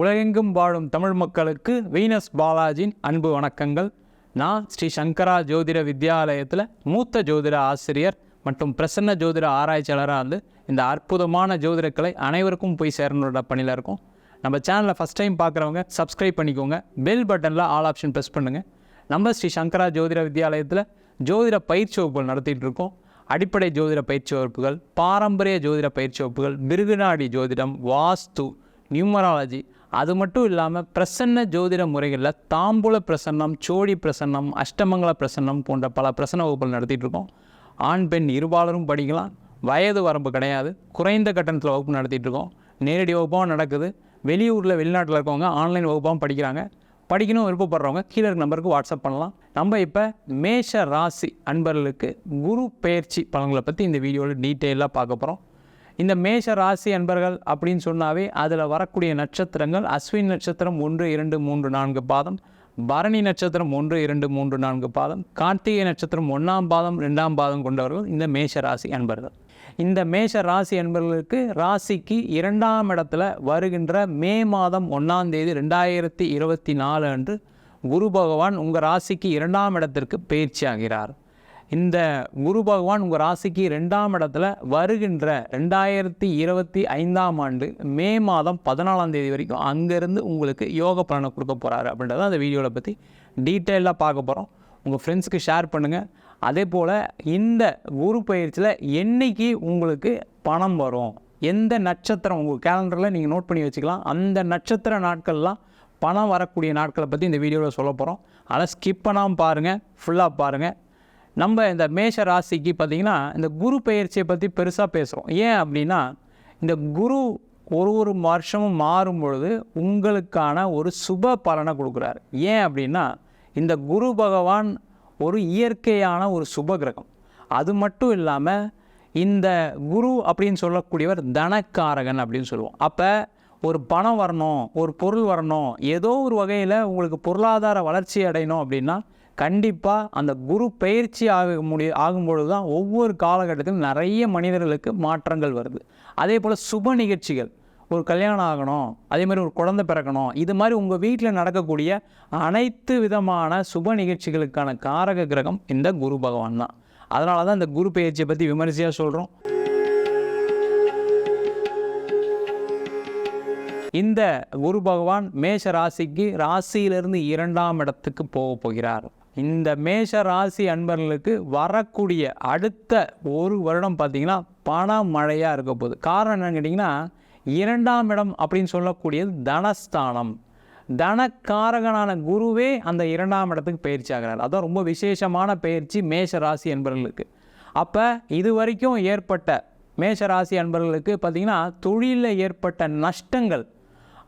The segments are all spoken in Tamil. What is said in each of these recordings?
உலகெங்கும் வாழும் தமிழ் மக்களுக்கு வீனஸ் பாலாஜியின் அன்பு வணக்கங்கள். நான் ஸ்ரீ சங்கரா ஜோதிட வித்யாலயத்தில் மூத்த ஜோதிட ஆசிரியர் மற்றும் பிரசன்ன ஜோதிட ஆராய்ச்சியாளராக இருந்து இந்த அற்புதமான ஜோதிடக்கலை அனைவருக்கும் போய் சேரணுன்ற பணியில் இருக்கும். நம்ம சேனலை ஃபஸ்ட் டைம் பார்க்குறவங்க சப்ஸ்கிரைப் பண்ணிக்கோங்க. பெல் பட்டனில் ஆல் ஆப்ஷன் ப்ரெஸ் பண்ணுங்கள் நம்ம ஸ்ரீ சங்கரா ஜோதிட வித்யாலயத்தில் ஜோதிட பயிற்சி வகுப்புகள் நடத்திட்டு இருக்கோம். அடிப்படை ஜோதிட பயிற்சி வகுப்புகள் பாரம்பரிய ஜோதிட பயிற்சி வகுப்புகள் மிருகுநாடி ஜோதிடம் வாஸ்து நியூமராலஜி அது மட்டும் இல்லாமல் பிரசன்ன ஜோதிட முறைகளில் தாம்பூல பிரசன்னம் சோழி பிரசன்னம் அஷ்டமங்கல பிரசன்னம் போன்ற பல பிரசன்ன வகுப்புகள் நடத்திட்டு இருக்கோம். ஆண் பெண் இருபாலரும் படிக்கலாம். வயது வரம்பு கிடையாது. குறைந்த கட்டணத்தில் வகுப்பு நடத்திட்டு இருக்கோம். நேரடி வகுப்பாகவும் நடக்குது. வெளியூரில் வெளிநாட்டில் இருக்கவங்க ஆன்லைன் வகுப்பாகவும் படிக்கிறாங்க. படிக்கணும் விருப்பப்படுறவங்க கீழே இருக்க நம்பருக்கு வாட்ஸ்அப் பண்ணலாம். நம்ம இப்போ மேஷ ராசி அன்பர்களுக்கு குரு பெயர்ச்சி பலன்களை பற்றி இந்த வீடியோவில் டீட்டெயிலாக பார்க்க போகிறோம் இந்த மேஷ ராசி அன்பர்கள் அப்படின்னு சொன்னாவே அதில் வரக்கூடிய நட்சத்திரங்கள் அஸ்வின் நட்சத்திரம் ஒன்று இரண்டு மூன்று நான்கு பாதம் பரணி நட்சத்திரம் ஒன்று இரண்டு மூன்று நான்கு பாதம் கார்த்திகை நட்சத்திரம் ஒன்றாம் பாதம் ரெண்டாம் பாதம் கொண்டவர்கள் இந்த மேஷ ராசி அன்பர்கள். இந்த மேஷ ராசி அன்பர்களுக்கு ராசிக்கு இரண்டாம் இடத்துல வருகின்ற மே மாதம் ஒன்றாம் தேதி ரெண்டாயிரத்தி இருபத்தி நாலு அன்று குரு பகவான் உங்கள் ராசிக்கு இரண்டாம் இடத்திற்கு பயிற்சி ஆகிறார் இந்த குரு பகவான் உங்கள் ராசிக்கு ரெண்டாம் இடத்துல வருகின்ற ரெண்டாயிரத்தி இருபத்தி ஐந்தாம் ஆண்டு மே மாதம் பதினாலாம் தேதி வரைக்கும் அங்கேருந்து உங்களுக்கு யோக பலனை கொடுக்க போகிறாரு அப்படின்றத அந்த வீடியோவில் பற்றி டீட்டெயிலாக பார்க்க போகிறோம் உங்கள் ஃப்ரெண்ட்ஸுக்கு ஷேர் பண்ணுங்கள் அதே போல் இந்த குரு பயிற்சியில் என்னைக்கு உங்களுக்கு பணம் வரும்? எந்த நட்சத்திரம்? உங்கள் கேலண்டரில் நீங்கள் நோட் பண்ணி வச்சுக்கலாம். அந்த நட்சத்திர நாட்கள்லாம் பணம் வரக்கூடிய நாட்களை பற்றி இந்த வீடியோவில் சொல்ல போகிறோம் அதனால் ஸ்கிப் பண்ணாமல் பாருங்கள் ஃபுல்லாக பாருங்கள் நம்ம இந்த மேஷ ராசிக்கு பார்த்திங்கன்னா இந்த குரு பெயர்ச்சியை பற்றி பெருசாக பேசுகிறோம் ஏன் அப்படின்னா இந்த குரு ஒரு ஒரு வருஷமும் மாறும் பொழுது உங்களுக்கான ஒரு சுப பலனை கொடுக்குறாரு. ஏன் அப்படின்னா இந்த குரு பகவான் ஒரு இயற்கையான ஒரு சுப கிரகம். அது மட்டும் இல்லாமல் இந்த குரு அப்படின்னு சொல்லக்கூடியவர் தனக்காரகன் அப்படின்னு சொல்லுவோம். அப்போ ஒரு பணம் வரணும் ஒரு பொருள் வரணும் ஏதோ ஒரு வகையில் உங்களுக்கு பொருளாதார வளர்ச்சி அடையணும் அப்படின்னா கண்டிப்பாக அந்த குரு பயிற்சி ஆக முடிய ஆகும்பொழுது தான் ஒவ்வொரு காலகட்டத்திலும் நிறைய மனிதர்களுக்கு மாற்றங்கள் வருது. அதே போல் சுப நிகழ்ச்சிகள். ஒரு கல்யாணம் ஆகணும் அதே மாதிரி ஒரு குழந்தை பிறக்கணும் இது மாதிரி உங்கள் வீட்டில் நடக்கக்கூடிய அனைத்து விதமான சுப நிகழ்ச்சிகளுக்கான காரக கிரகம் இந்த குரு பகவான் தான். அதனால தான் இந்த குரு பயிற்சியை பற்றி விமர்சையாக சொல்கிறோம் இந்த குரு பகவான் மேஷ ராசிக்கு ராசியிலிருந்து இரண்டாம் இடத்துக்கு போக போகிறார். இந்த மேஷ ராசி அன்பர்களுக்கு வரக்கூடிய அடுத்த ஒரு வருடம் பார்த்தீங்கன்னா பண மழையாக இருக்க போகுது. காரணம் என்னன்னு கேட்டிங்கன்னா இரண்டாம் இடம் அப்படின்னு சொல்லக்கூடியது தனஸ்தானம். தனக்காரகனான குருவே அந்த இரண்டாம் இடத்துக்கு பயிற்சி ஆகிறார். அதான் ரொம்ப விசேஷமான பயிற்சி மேஷ ராசி அன்பர்களுக்கு. அப்போ இது வரைக்கும் ஏற்பட்ட மேஷ ராசி அன்பர்களுக்கு பார்த்திங்கன்னா தொழிலில் ஏற்பட்ட நஷ்டங்கள்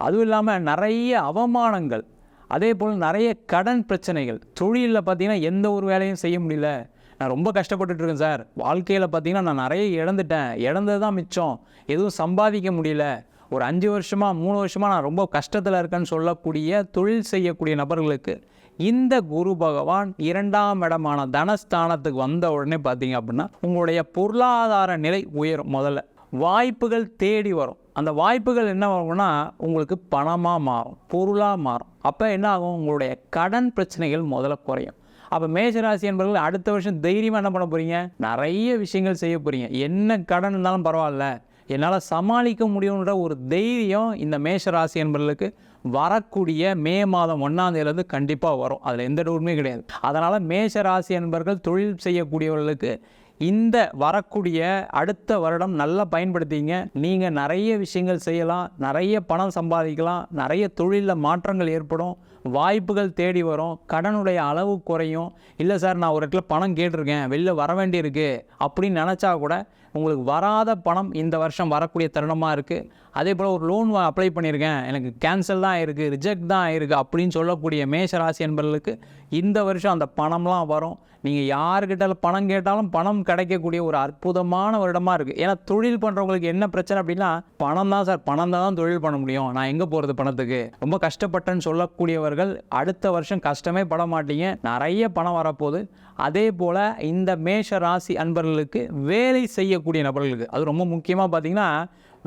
அதுவும் இல்லாமல் நிறைய அவமானங்கள் அதே போல் நிறைய கடன் பிரச்சனைகள். தொழிலில் பார்த்தீங்கன்னா எந்த ஒரு வேலையும் செய்ய முடியல. நான் ரொம்ப கஷ்டப்பட்டுட்டு இருக்கேன் சார். வாழ்க்கையில் பார்த்தீங்கன்னா நான் நிறைய இழந்துட்டேன். இழந்தது தான் மிச்சம். எதுவும் சம்பாதிக்க முடியல. ஒரு அஞ்சு வருஷமாக மூணு வருஷமாக நான் ரொம்ப கஷ்டத்தில் இருக்கேன்னு சொல்லக்கூடிய தொழில் செய்யக்கூடிய நபர்களுக்கு இந்த குரு பகவான் இரண்டாம் இடமான தனஸ்தானத்துக்கு வந்த உடனே பார்த்தீங்க அப்படின்னா உங்களுடைய பொருளாதார நிலை உயரும் முதல்ல. வாய்ப்புகள் தேடி வரும். அந்த வாய்ப்புகள் என்ன ஆகும்னா உங்களுக்கு பணமாக மாறும் பொருளாக மாறும். அப்போ என்ன ஆகும்? உங்களுடைய கடன் பிரச்சனைகள் முதல்ல குறையும். அப்போ மேஷராசி என்பவர்கள் அடுத்த வருஷம் தைரியமாக என்ன பண்ண போகிறீங்க நிறைய விஷயங்கள் செய்ய போகிறீங்க என்ன கடன் இருந்தாலும் பரவாயில்ல. என்னால் சமாளிக்க முடியுன்ற ஒரு தைரியம் இந்த மேஷராசி என்பவர்களுக்கு வரக்கூடிய மே மாதம் ஒன்றாந்தேதியிலேருந்து கண்டிப்பாக வரும். அதில் எந்த டூருமே கிடையாது. அதனால் மேஷராசி என்பவர்கள் தொழில் செய்யக்கூடியவர்களுக்கு இந்த வரக்கூடிய அடுத்த வருடம் நல்லா பயன்படுத்திங்க. நீங்கள் நிறைய விஷயங்கள் செய்யலாம். நிறைய பணம் சம்பாதிக்கலாம். நிறைய தொழிலில் மாற்றங்கள் ஏற்படும். வாய்ப்புகள் தேடி வரும். கடனுடைய அளவு குறையும். இல்லை சார் நான் ஒரு இடத்துல பணம் கேட்டிருக்கேன். வெளில வர வேண்டியிருக்கு. அப்படின்னு நினச்சா கூட உங்களுக்கு வராத பணம் இந்த வருஷம் வரக்கூடிய தருணமாக இருக்குது அதே போல் ஒரு லோன் அப்ளை பண்ணியிருக்கேன். எனக்கு கேன்சல் தான் இருக்குது ரிஜெக்ட் தான் ஆயிருக்கு அப்படின்னு சொல்லக்கூடிய மேஷராசி என்பர்களுக்கு இந்த வருஷம் அந்த பணம்லாம் வரும். நீங்கள் யாருக்கிட்ட பணம் கேட்டாலும் பணம் கிடைக்கக்கூடிய ஒரு அற்புதமான வருடமாக இருக்குது ஏன்னா தொழில் பண்ணுறவங்களுக்கு என்ன பிரச்சனை அப்படின்னா பணம் தான் சார் பணம் தான் தொழில் பண்ண முடியும். நான் எங்கே போகிறது பணத்துக்கு? ரொம்ப கஷ்டப்பட்டேன்னு சொல்லக்கூடியவர்கள் அடுத்த வருஷம் கஷ்டமே பட மாட்டீங்க. நிறைய பணம் வரப்போகுது. அதே போல் இந்த மேஷ ராசி அன்பர்களுக்கு வேலை செய்யக்கூடிய நபர்களுக்கு அது ரொம்ப முக்கியமாக பார்த்தீங்கன்னா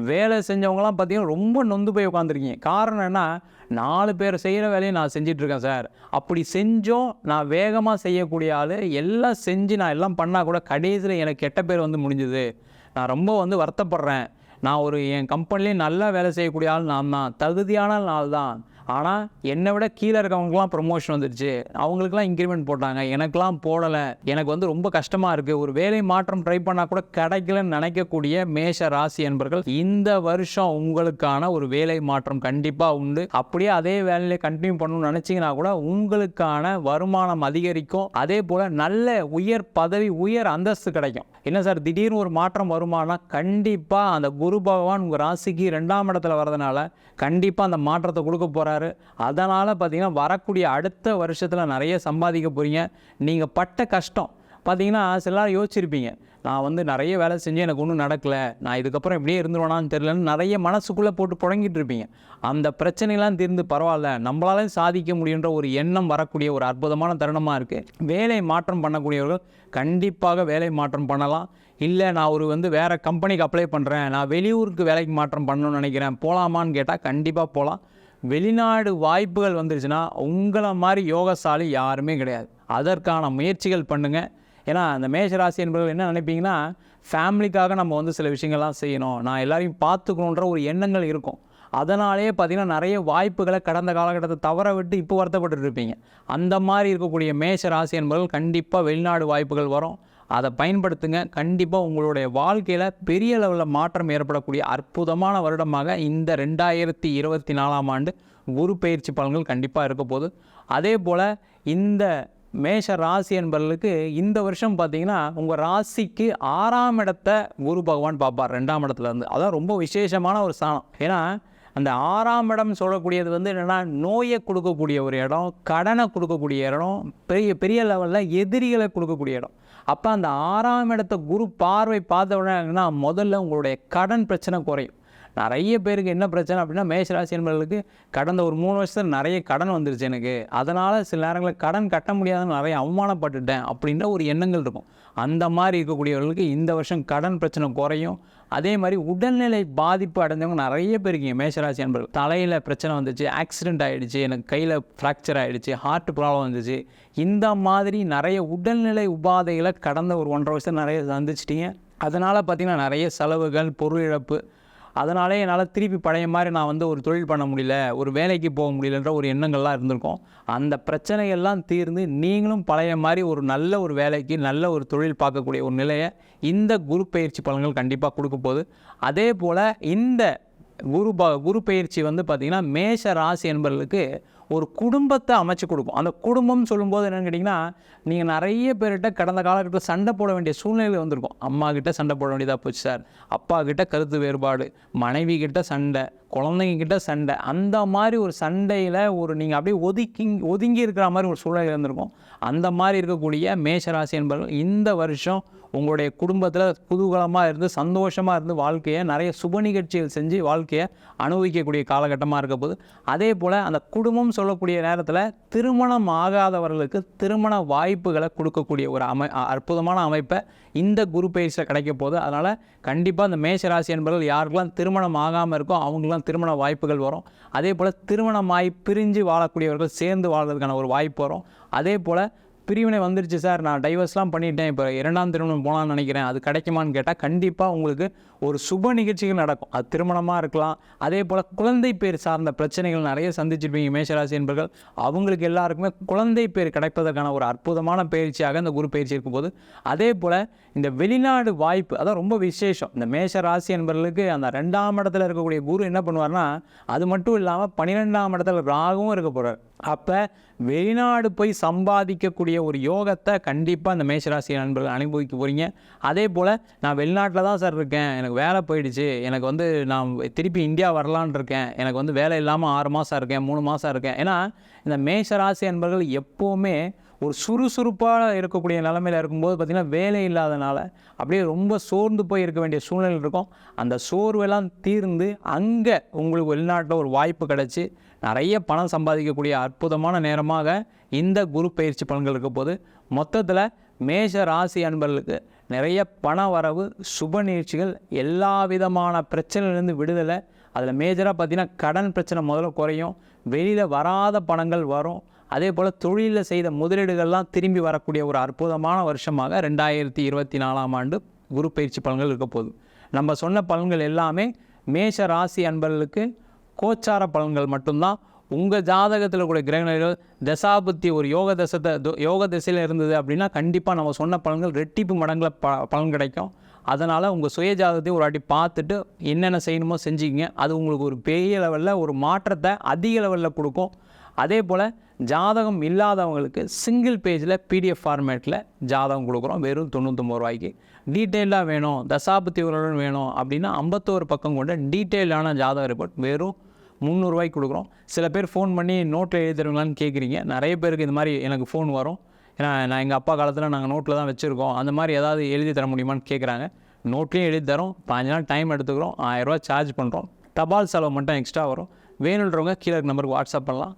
வேலை செஞ்சவங்களாம் பார்த்தீங்கன்னா ரொம்ப நொந்து போய் உட்காந்துருக்கீங்க. காரணம் என்ன? நாலு பேர் செய்கிற வேலையை நான் செஞ்சிட்ருக்கேன் சார். அப்படி செஞ்சோம் நான் வேகமாக செய்யக்கூடிய ஆள் எல்லாம் செஞ்சு நான் எல்லாம் பண்ணால் கூட கடைசியில் எனக்கு கெட்ட பேர் வந்து முடிஞ்சுது. நான் ரொம்ப வந்து வருத்தப்படுறேன். நான் ஒரு என் கம்பெனிலேயே நல்லா வேலை செய்யக்கூடிய ஆள் நான் தான். தகுதியான ஆள் தான். ஆனால் என்னை விட கீழே இருக்கவங்களுக்குலாம் ப்ரொமோஷன் வந்துருச்சு. அவங்களுக்குலாம் இன்க்ரிமெண்ட் போட்டாங்க. எனக்கெலாம் போடலை. எனக்கு வந்து ரொம்ப கஷ்டமாக இருக்குது ஒரு வேலை மாற்றம் ட்ரை பண்ணால் கூட கிடைக்கலன்னு நினைக்கக்கூடிய மேஷ ராசி என்பர்கள் இந்த வருஷம் உங்களுக்கான ஒரு வேலை மாற்றம் கண்டிப்பாக உண்டு. அப்படியே அதே வேலையில கண்டினியூ பண்ணணும்னு நினச்சிங்கன்னா கூட உங்களுக்கான வருமானம் அதிகரிக்கும். அதே போல் நல்ல உயர் பதவி உயர் அந்தஸ்து கிடைக்கும். என்ன சார் திடீர்னு ஒரு மாற்றம் வருமானா கண்டிப்பாக அந்த குரு பகவான் உங்கள் ராசிக்கு ரெண்டாம் இடத்துல வரதுனால கண்டிப்பாக அந்த மாற்றத்தை கொடுக்க போகிறார் அதனால் பார்த்தீங்கன்னா வரக்கூடிய அடுத்த வருஷத்தில் நிறைய சம்பாதிக்க போகிறீங்க நீங்கள் பட்ட கஷ்டம். பார்த்தீங்கன்னா சில யோசிச்சிருப்பீங்க. நான் வந்து நிறைய வேலை செஞ்சு எனக்கு ஒன்றும் நடக்கலை. நான் இதுக்கப்புறம் இப்படியே இருந்துருவானான்னு தெரியலன்னு நிறைய மனசுக்குள்ளே போட்டு புழங்கிட்டு இருப்பீங்க அந்த பிரச்சனைலாம் தீர்ந்து பரவாயில்ல. நம்மளால சாதிக்க முடியுன்ற ஒரு எண்ணம் வரக்கூடிய ஒரு அற்புதமான தருணமாக இருக்குது வேலை மாற்றம் பண்ணக்கூடியவர்கள் கண்டிப்பாக வேலை மாற்றம் பண்ணலாம். இல்லை நான் ஒரு வந்து வேறு கம்பெனிக்கு அப்ளை பண்ணுறேன் நான் வெளியூருக்கு வேலைக்கு மாற்றம் பண்ணணும்னு நினைக்கிறேன். போகலாமான்னு கேட்டால் கண்டிப்பாக போகலாம் வெளிநாடு வாய்ப்புகள் வந்துருச்சுன்னா உங்களை மாதிரி யோகசாலி யாருமே கிடையாது. அதற்கான முயற்சிகள் பண்ணுங்கள் ஏன்னா அந்த மேஷராசி என்பவர்கள் என்ன நினைப்பீங்கன்னா ஃபேமிலிக்காக நம்ம வந்து சில விஷயங்கள்லாம் செய்யணும். நான் எல்லாரையும் பார்த்துக்கணுன்ற ஒரு எண்ணங்கள் இருக்கும். அதனாலே பார்த்தீங்கன்னா நிறைய வாய்ப்புகளை கடந்த காலகட்டத்தை தவற விட்டு இப்போ வருத்தப்பட்டு இருப்பீங்க. அந்த மாதிரி இருக்கக்கூடிய மேஷ ராசி என்பவர்கள் கண்டிப்பாக வெளிநாடு வாய்ப்புகள் வரும். அதை பயன்படுத்துங்க. கண்டிப்பாக உங்களுடைய வாழ்க்கையில் பெரிய லெவலில் மாற்றம் ஏற்படக்கூடிய அற்புதமான வருடமாக இந்த ரெண்டாயிரத்தி இருபத்தி நாலாம் ஆண்டு குரு பயிற்சி பலன்கள் கண்டிப்பாக இருக்க போகுது. அதே போல் இந்த மேஷ ராசி என்பவர்களுக்கு இந்த வருஷம் பார்த்தீங்கன்னா உங்கள் ராசிக்கு ஆறாம் இடத்த குரு பகவான் பார்ப்பார் ரெண்டாம் இடத்துலேருந்து அதான் ரொம்ப விசேஷமான ஒரு ஸ்தானம். ஏன்னா அந்த ஆறாம் இடம் சொல்லக்கூடியது வந்து என்னென்னா நோயை கொடுக்கக்கூடிய ஒரு இடம் கடனை கொடுக்கக்கூடிய இடம் பெரிய பெரிய லெவலில் எதிரிகளை கொடுக்கக்கூடிய இடம். அப்போ அந்த ஆறாம் இடத்த குரு பார்வை பார்த்த உடனே முதல்ல உங்களுடைய கடன் பிரச்சனை குறையும். நிறைய பேருக்கு என்ன பிரச்சனை அப்படின்னா மேஷராசி என்பவர்களுக்கு கடந்த ஒரு மூணு வருஷத்தில் நிறைய கடன் வந்துருச்சு எனக்கு. அதனால் சில நேரங்களில் கடன் கட்ட முடியாதுன்னு நிறைய அவமானப்பட்டுட்டேன் அப்படின்ற ஒரு எண்ணங்கள் இருக்கும். அந்த மாதிரி இருக்கக்கூடியவர்களுக்கு இந்த வருஷம் கடன் பிரச்சனை குறையும். அதே மாதிரி உடல்நிலை பாதிப்பு அடைஞ்சவங்க நிறைய பேர் இருக்கீங்க மேஷராசி என்பவர்கள். தலையில் பிரச்சனை வந்துச்சு ஆக்சிடென்ட் ஆகிடுச்சு எனக்கு கையில் ஃப்ராக்சர் ஆகிடுச்சு ஹார்ட் ப்ராப்ளம் வந்துச்சு. இந்த மாதிரி நிறைய உடல்நிலை உபாதைகளை கடந்த ஒரு ஒன்றரை வருஷம் நிறைய சந்திச்சிட்டீங்க. அதனால் பார்த்திங்கன்னா நிறைய செலவுகள் பொருள் இழப்பு அதனாலே என்னால் திருப்பி பழைய மாதிரி நான் வந்து ஒரு தொழில் பண்ண முடியல ஒரு வேலைக்கு போக முடியலன்ற ஒரு எண்ணங்கள்லாம் இருந்திருக்கும். அந்த பிரச்சனைகள்லாம் தீர்ந்து நீங்களும் பழைய மாதிரி ஒரு நல்ல ஒரு வேலைக்கு நல்ல ஒரு தொழில் பார்க்கக்கூடிய ஒரு நிலையை இந்த குரு பயிற்சி பலன்கள் கண்டிப்பாக கொடுக்க போகுது. அதே போல் இந்த குரு ப குரு பயிற்சி வந்து பார்த்திங்கன்னா மேஷ ராசி என்பவர்களுக்கு ஒரு குடும்பத்தை அமைச்சு கொடுக்கும். அந்த குடும்பம் சொல்லும்போது என்னென்னு கேட்டிங்கன்னா நீங்கள் நிறைய பேர்கிட்ட கடந்த காலகட்டத்தில் சண்டை போட வேண்டிய சூழ்நிலை வந்திருக்கும். அம்மா கிட்ட சண்டை போட வேண்டியதாக போச்சு சார். அப்பா கிட்ட கருத்து வேறுபாடு மனைவி கிட்ட சண்டை குழந்தைங்க கிட்ட சண்டை அந்த மாதிரி ஒரு சண்டையில் ஒரு நீங்கள் அப்படியே ஒதுக்கி ஒதுங்கி இருக்கிற மாதிரி ஒரு சூழ்நிலை இருந்திருக்கும் அந்த மாதிரி இருக்கக்கூடிய மேஷராசி என்பவர்கள் இந்த வருஷம் உங்களுடைய குடும்பத்தில் குதூகலமாக இருந்து சந்தோஷமாக இருந்து வாழ்க்கையை நிறைய சுப நிகழ்ச்சிகள் செஞ்சு வாழ்க்கையை அனுபவிக்கக்கூடிய காலகட்டமாக இருக்க போது அதே போல் அந்த குடும்பம் சொல்லக்கூடிய நேரத்தில் திருமணம் ஆகாதவர்களுக்கு திருமண வாய்ப்புகளை கொடுக்கக்கூடிய ஒரு அமை அற்புதமான அமைப்பை இந்த குரு பயிற்சியில் கிடைக்க போகுது. அதனால் கண்டிப்பாக இந்த மேஷராசி என்பவர்கள் யாருக்கெல்லாம் திருமணம் ஆகாமல் இருக்கோ அவங்களுக்குலாம் திருமண வாய்ப்புகள் வரும். அதே போல் திருமணமாகி பிரிஞ்சு வாழக்கூடியவர்கள் சேர்ந்து வாழ்கிறதுக்கான ஒரு வாய்ப்பு வரும். அதே போல் பிரிவினை வந்துருச்சு சார். நான் டைவர்ஸ்லாம் பண்ணிட்டேன். இப்போ இரண்டாம் திருமணம் போகலான்னு நினைக்கிறேன். அது கிடைக்குமான்னு கேட்டால் கண்டிப்பாக உங்களுக்கு ஒரு சுப நிகழ்ச்சிகள் நடக்கும். அது திருமணமாக இருக்கலாம். அதே போல் குழந்தை பேர் சார்ந்த பிரச்சனைகள் நிறைய சந்திச்சிருப்பீங்க மேஷராசி என்பர்கள். அவங்களுக்கு எல்லாருக்குமே குழந்தை பேர் கிடைப்பதற்கான ஒரு அற்புதமான பயிற்சியாக இந்த குரு பயிற்சி இருக்கும்போது அதே போல் இந்த வெளிநாடு வாய்ப்பு அதான் ரொம்ப விசேஷம். இந்த மேஷ ராசி என்பவர்களுக்கு அந்த ரெண்டாம் இடத்துல இருக்கக்கூடிய குரு என்ன பண்ணுவார்னா அது மட்டும் இல்லாமல் பன்னிரெண்டாம் இடத்துல ராகவும் இருக்க போகிறார் அப்போ வெளிநாடு போய் சம்பாதிக்கக்கூடிய ஒரு யோகத்தை கண்டிப்பாக இந்த மேஷராசி நண்பர்கள் அனுபவிக்க போகிறீங்க அதே போல் நான் வெளிநாட்டில் தான் சார் இருக்கேன். எனக்கு வேலை போயிடுச்சு. எனக்கு வந்து நான் திருப்பி இந்தியா வரலான்னு இருக்கேன். எனக்கு வந்து வேலை இல்லாமல் ஆறு மாதம் இருக்கேன் மூணு மாதம் இருக்கேன். ஏன்னா இந்த மேஷராசி நண்பர்கள் எப்போவுமே ஒரு சுறுசுறுப்பாக இருக்கக்கூடிய நிலமையில் இருக்கும்போது பார்த்திங்கன்னா வேலை இல்லாதனால அப்படியே ரொம்ப சோர்ந்து போய் இருக்க வேண்டிய சூழ்நிலை இருக்கும். அந்த சோர்வெல்லாம் தீர்ந்து அங்கே உங்களுக்கு வெளிநாட்டில் ஒரு வாய்ப்பு கிடச்சி நிறைய பணம் சம்பாதிக்கக்கூடிய அற்புதமான நேரமாக இந்த குரு பயிற்சி பலன்கள் இருக்க போது மொத்தத்தில் மேஷ ராசி அன்பர்களுக்கு நிறைய பண வரவு சுப நிகழ்ச்சிகள் எல்லா விதமான பிரச்சனையிலேருந்து விடுதலை. அதில் மேஜராக பார்த்தீங்கன்னா கடன் பிரச்சனை முதல்ல குறையும். வெளியில் வராத பணங்கள் வரும். அதே போல் தொழிலில் செய்த முதலீடுகள்லாம் திரும்பி வரக்கூடிய ஒரு அற்புதமான வருஷமாக ரெண்டாயிரத்தி இருபத்தி நாலாம் ஆண்டு குரு பயிற்சி பலன்கள் இருக்க போகுது. நம்ம சொன்ன பலன்கள் எல்லாமே மேஷ ராசி அன்பர்களுக்கு கோச்சார பலன்கள் மட்டும்தான். உங்கள் ஜாதகத்தில் கூட கிரகணிகள் தசாபுத்தி ஒரு யோக தசத்தை யோக திசையில் இருந்தது அப்படின்னா கண்டிப்பாக நம்ம சொன்ன பலன்கள் ரெட்டிப்பு மடங்கில் ப பலன் கிடைக்கும். அதனால் உங்கள் சுய ஜாதகத்தை ஒரு வாட்டி பார்த்துட்டு என்னென்ன செய்யணுமோ செஞ்சுக்கிங்க. அது உங்களுக்கு ஒரு பெரிய லெவலில் ஒரு மாற்றத்தை அதிக லெவலில் கொடுக்கும். அதே போல் ஜாதகம் இல்லாதவங்களுக்கு சிங்கிள் பேஜில் பிடிஎஃப் ஃபார்மேட்டில் ஜாதகம் கொடுக்குறோம். வெறும் தொண்ணூத்தொம்பது ரூபாய்க்கு. டீட்டெயிலாக வேணும். தசாபத்தி உரலுடன் வேணும் அப்படின்னா ஐம்பத்தோரு பக்கம் கொண்ட டீட்டெயிலான ஜாதக ரிப்போர்ட் வெறும் முந்நூறுரூவாய்க்கு கொடுக்குறோம். சில பேர் ஃபோன் பண்ணி நோட்டில் எழுதி தருவீங்களான்னு கேட்குறீங்க நிறைய பேருக்கு இந்த மாதிரி எனக்கு ஃபோன் வரும். ஏன்னா நான் எங்கள் அப்பா காலத்தில் நாங்கள் நோட்டில் தான் வச்சுருக்கோம். அந்த மாதிரி ஏதாவது எழுதி தர முடியுமான்னு கேட்குறாங்க நோட்லேயும் எழுதி தரோம். பாஞ்சு நாள் டைம் எடுத்துக்கிறோம். ஆயிரரூவா சார்ஜ் பண்ணுறோம் தபால் செலவு மட்டும் எக்ஸ்ட்ரா வரும். வேணுன்றவங்க கீழே இருக்க நம்பருக்கு வாட்ஸ்அப் பண்ணலாம்.